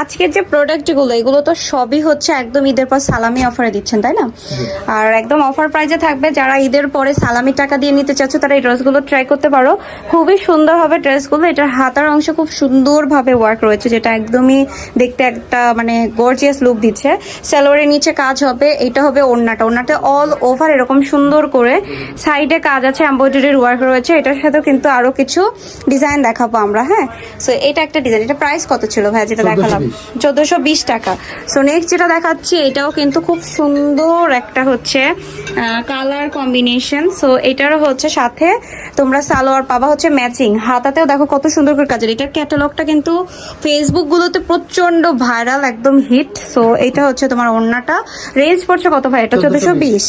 আজকের যে প্রোডাক্টগুলো এগুলো তো সবই হচ্ছে একদম ঈদের পর সালামি অফারে দিচ্ছেন তাই না? আর একদম অফার প্রাইজে থাকবে যারা ঈদের পরে সালামি টাকা দিয়ে নিতে চাচ্ছ তারা এই ড্রেসগুলো ট্রাই করতে পারো। খুবই সুন্দর হবে ড্রেসগুলো এটার হাতার অংশ খুব সুন্দরভাবে ওয়ার্ক রয়েছে যেটা একদমই দেখতে একটা মানে গর্জিয়াস লুক দিচ্ছে। সালোয়ারের নিচে কাজ হবে এটা হবে ওড়নাটা। ওড়নাটা অল ওভার এরকম সুন্দর করে সাইডে কাজ আছে এমব্রয়ডারির ওয়ার্ক রয়েছে। এটার সাথেও কিন্তু আরও কিছু ডিজাইন দেখাবো আমরা হ্যাঁ? সো এটা একটা ডিজাইন এটা প্রাইস কত ছিল ভাই যেটা দেখালাম? চোদ্দশো বিশ টাকা। সো নেক্সট যেটা দেখাচ্ছি এটাও কিন্তু খুব সুন্দর একটা হচ্ছে কালার কম্বিনেশন সো এটারও হচ্ছে সাথে তোমরা সালোয়ার পাবা হচ্ছে ম্যাচিং হাতাতেও দেখো কত সুন্দর করে কাজের। এটার ক্যাটালগটা কিন্তু ফেসবুক গুলোতে প্রচণ্ড ভাইরাল একদম হিট সো এটা হচ্ছে তোমার ওড়নাটা। রেঞ্জ পড়ছে কত ভাই? এটা চোদ্দশো বিশ।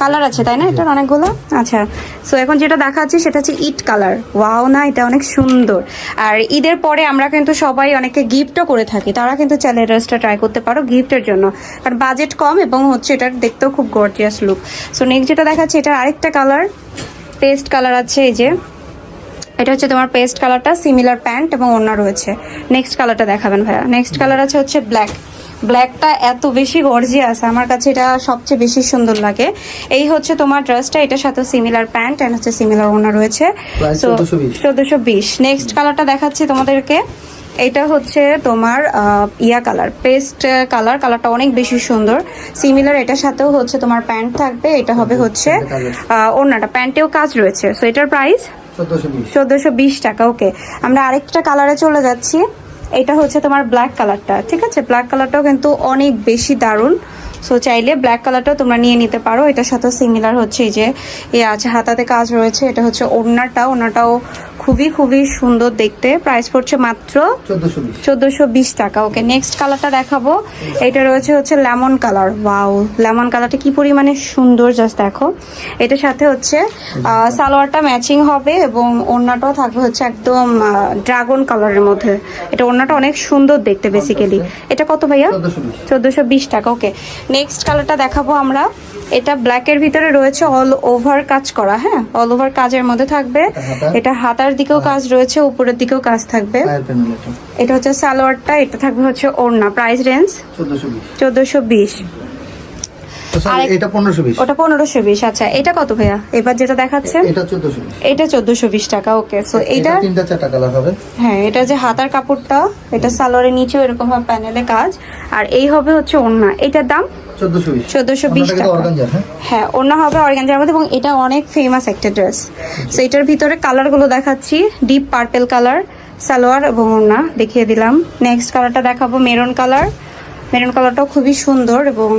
কালার আছে তাই না? এটার অনেকগুলো? আচ্ছা। সো এখন যেটা দেখাচ্ছি সেটা হচ্ছে ইট কালার ওয়াও না এটা অনেক সুন্দর। আর ঈদের পরে আমরা কিন্তু সবাই অনেকে গিফটও করে থাকি। তারা কিন্তু চাইলে ড্রেসটা ট্রাই করতে পারো গিফটের জন্য। কারণ বাজেট কম এবং হচ্ছে এটার দেখতেও খুব গর্জিয়াস লুক সো নেক্সট যেটা দেখাচ্ছে এটার আরেকটা কালার পেস্ট কালার আছে এই যে। এটা হচ্ছে তোমার পেস্ট কালারটা সিমিলার প্যান্ট এবং ওড়না রয়েছে। নেক্সট কালারটা দেখাবেন ভাইয়া। নেক্সট কালার আছে হচ্ছে ব্ল্যাক ব্ল্যাকটা এত বেশি গর্জিয়াস আমার কাছে এটা সবচেয়ে বেশি সুন্দর লাগে। এই হচ্ছে তোমার ড্রেসটা এটার সাথে সিমিলার প্যান্ট এন্ড হচ্ছে সিমিলার ওড়না রয়েছে। Price তো 1420 চোদ্দশো বিশ। নেক্সট কালারটা দেখাচ্ছি তোমাদেরকে। এটা হচ্ছে তোমার ইয়া কালার পেস্ট কালার কালারটা অনেক বেশি সুন্দর। সিমিলার এটার সাথেও হচ্ছে তোমার প্যান্ট থাকবে এটা হবে হচ্ছে অন্যটা প্যান্টেও কাজ রয়েছে। সো এটার প্রাইস চোদ্দশো বিশ। টাকা ওকে আমরা আরেকটা কালারে চলে যাচ্ছি। এটা হচ্ছে তোমার ব্ল্যাক কালারটা ঠিক আছে? ব্ল্যাক কালারটাও কিন্তু অনেক বেশি দারুণ। সো চাইলে ব্ল্যাক কালারটাও তোমরা নিয়ে নিতে পারো। এটার সাথে সিমিলার হচ্ছে এই যে এ আছে হাতাতে কাজ রয়েছে। এটা হচ্ছে ওড়নাটা। ওড়নাটাও খুবই খুবই সুন্দর দেখতে। প্রাইস পড়ছে মাত্র চোদ্দশো বিশ। টাকা। ওকে নেক্সট কালারটা দেখাবো। এটা রয়েছে হচ্ছে লেমন কালার ওয়াও লেমন কালারটা কি পরিমাণে সুন্দর জাস্ট দেখো। এটার সাথে হচ্ছে সালোয়ারটা ম্যাচিং হবে এবং ওড়নাটাও থাকবে হচ্ছে একদম ড্রাগন কালারের মধ্যে। এটা ওড়নাটা অনেক সুন্দর দেখতে বেসিক্যালি এটা কত ভাইয়া? চোদ্দশো বিশ। টাকা। ওকে নেক্সট কালারটা দেখাবো আমরা। এটা ব্ল্যাকের ভিতরে রয়েছে অল ওভার কাজ করা হ্যাঁ? অল ওভার কাজের মধ্যে থাকবে। এটা হাতার? দিকেও কাজ রয়েছে উপরের দিকেও কাজ থাকবে। এটা। হচ্ছে সালোয়ারটা এটা থাকবে হচ্ছে ওড়না। প্রাইস রেঞ্জ চোদ্দশো বিশ। এটা ওটা পনেরোশো বিশ আচ্ছা। এটা কত ভাইয়া? এবার যেটা দেখাচ্ছে এটা টাকা ওকে সো এটা এটা তিনটা চারটা কালার হবে। হ্যাঁ এটা যে হাতার কাপড়টা এটা সালোয়ারের নিচেও এরকম ভাবে প্যানেলে কাজ। আর এই হবে হচ্ছে এটার দাম? 1420 টাকা। হ্যাঁ? হ্যাঁ হবে অর্গানজার মধ্যে এবং এটা অনেক ফেমাস একটা ড্রেস সো এটার ভিতরে কালারগুলো দেখাচ্ছি। ডিপ পার্পেল কালার সালোয়ার এবং দেখিয়ে দিলাম। নেক্সট কালারটা দেখাবো মেরুন কালার মেরুন কালারটাও খুবই সুন্দর এবং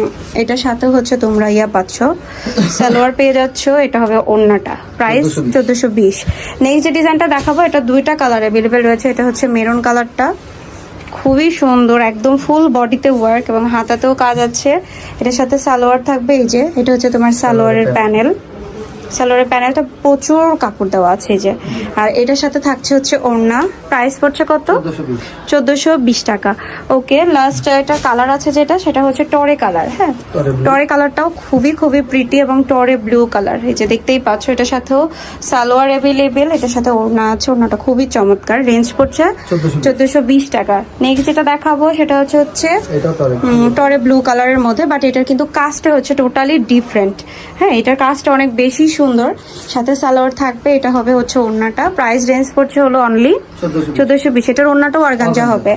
এটার সাথে হচ্ছে তোমরা ইয়া পাচ্ছ। সালোয়ার পেয়ে যাচ্ছ এটা হবে ওড়নাটা প্রাইস 1420 চোদ্দশো বিশ। নেক্সট যে ডিজাইনটা দেখাবো এটা দুইটা কালার অ্যাভেলেবেল রয়েছে। এটা হচ্ছে মেরুন কালারটা খুবই সুন্দর একদম ফুল বডিতে ওয়ার্ক এবং হাতাতেও কাজ আছে। এটার সাথে সালোয়ার থাকবে এই যে এটা হচ্ছে তোমার সালোয়ারের প্যানেল সালোয়ারের প্যানেলটা প্রচুর কাপড় দেওয়া আছে এই যে। আর এটার সাথে থাকছে হচ্ছে ওড়না। প্রাইস পড়ছে কত? চোদ্দশো বিশ। টাকা। ওকে লাস্ট একটা কালার আছে যেটা সেটা হচ্ছে টরে কালার হ্যাঁ? টরে কালারটাও খুবই খুবই প্রিটি এবং টরে ব্লু কালার এই যে দেখতেই পাচ্ছ এটার সাথেও সালোয়ার অ্যাভেলেবেল এটার সাথে ওড়না আছে ওড়নাটা খুবই চমৎকার। রেঞ্জ পড়ছে চোদ্দশো বিশ। টাকা। নেক্সট যেটা দেখাবো সেটা হচ্ছে হচ্ছে টরে টরে ব্লু কালারের মধ্যে বাট এটার কিন্তু কাজটা হচ্ছে টোটালি ডিফারেন্ট হ্যাঁ এটার কাজটা অনেক বেশি সুন্দর। সাথে সালোয়ার থাকবে এটা হবে হচ্ছে ওড়নাটা। প্রাইস রেঞ্জ করছে হলো অনলি চোদ্দোশো বিশ। এটার ওড়নাটাও অর্গানজা হবে।